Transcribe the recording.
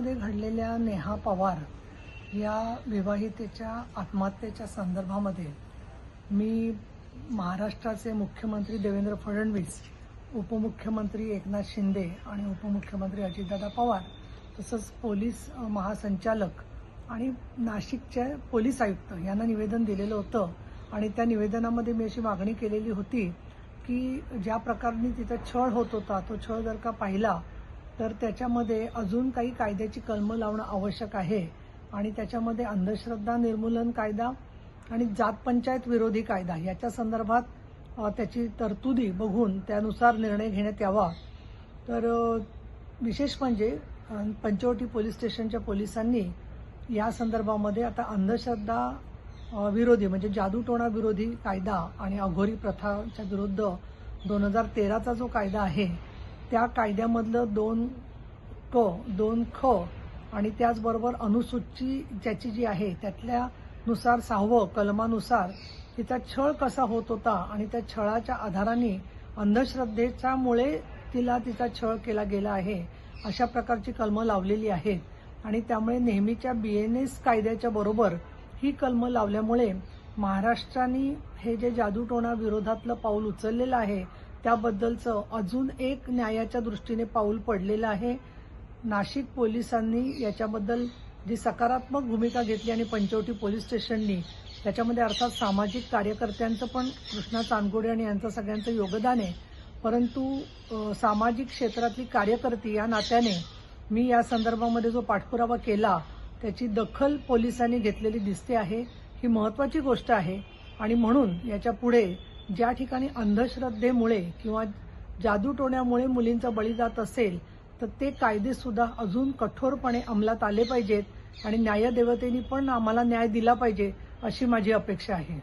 घडलेल्या नेहा पवार या विवाहितेच्या आत्महत्येच्या संदर्भामध्ये मी महाराष्ट्राचे मुख्यमंत्री देवेंद्र फडणवीस उपमुख्यमंत्री एकनाथ शिंदे आणि उपमुख्यमंत्री अजितदादा पवार तसंच पोलीस महासंचालक आणि नाशिकचे पोलीस आयुक्त यांना निवेदन दिलेलं होतं. आणि त्या निवेदनामध्ये मी अशी मागणी केलेली होती की ज्या प्रकारे तिथं छळ होत होता तो छळ जर का पाहिला तर त्याच्यामध्ये अजून काही कायद्याची कलमं लावणं आवश्यक आहे. आणि त्याच्यामध्ये अंधश्रद्धा निर्मूलन कायदा आणि जात पंचायत विरोधी कायदा याच्या संदर्भात त्याची तरतुदी बघून त्यानुसार निर्णय घेण्यात यावा. तर विशेष म्हणजे पंचवटी पोलीस स्टेशनच्या पोलिसांनी या संदर्भामध्ये आता अंधश्रद्धा विरोधी म्हणजे जादूटोणा विरोधी कायदा आणि अघोरी प्रथाच्या विरुद्ध दोन हजार तेराचा जो कायदा आहे त्या कायद्यामधलं दोन क दोन ख आणि त्याचबरोबर अनुसूची ज्याची जी आहे त्यातल्यानुसार सहावं कलमानुसार तिचा छळ कसा होत होता आणि त्या छळाच्या आधाराने अंधश्रद्धेच्यामुळे तिला तिचा छळ केला गेला आहे अशा प्रकारची कलमं लावलेली आहेत. आणि त्यामुळे नेहमीच्या बी एन कायद्याच्या बरोबर ही कलमं लावल्यामुळे महाराष्ट्राने हे जे जादूटोणा विरोधातलं पाऊल उचललेलं आहे त्याबद्दलचं अजून एक न्यायाच्या दृष्टीने पाऊल पडलेलं आहे. नाशिक पोलिसांनी याच्याबद्दल जी सकारात्मक भूमिका घेतली आणि पंचवटी पोलीस स्टेशननी त्याच्यामध्ये अर्थात सामाजिक कार्यकर्त्यांचं पण कृष्णा चांदगोडे आणि यांचं सगळ्यांचं योगदान आहे. परंतु सामाजिक क्षेत्रातली कार्यकर्ती या नात्याने मी या संदर्भामध्ये जो पाठपुरावा केला त्याची दखल पोलिसांनी घेतलेली दिसते आहे. ही महत्वाची गोष्ट आहे आणि म्हणून याच्यापुढे ज्या ठिकाणी अंधश्रद्धेमुळे किंवा जादूटोण्यामुळे मुलींचा बळी जात असेल तर ते कायदे सुद्धा अजून कठोरपणे अंमलात आले पाहिजेत आणि न्यायदेवतेनी पण आम्हाला न्याय दिला पाहिजे अशी माझी अपेक्षा आहे.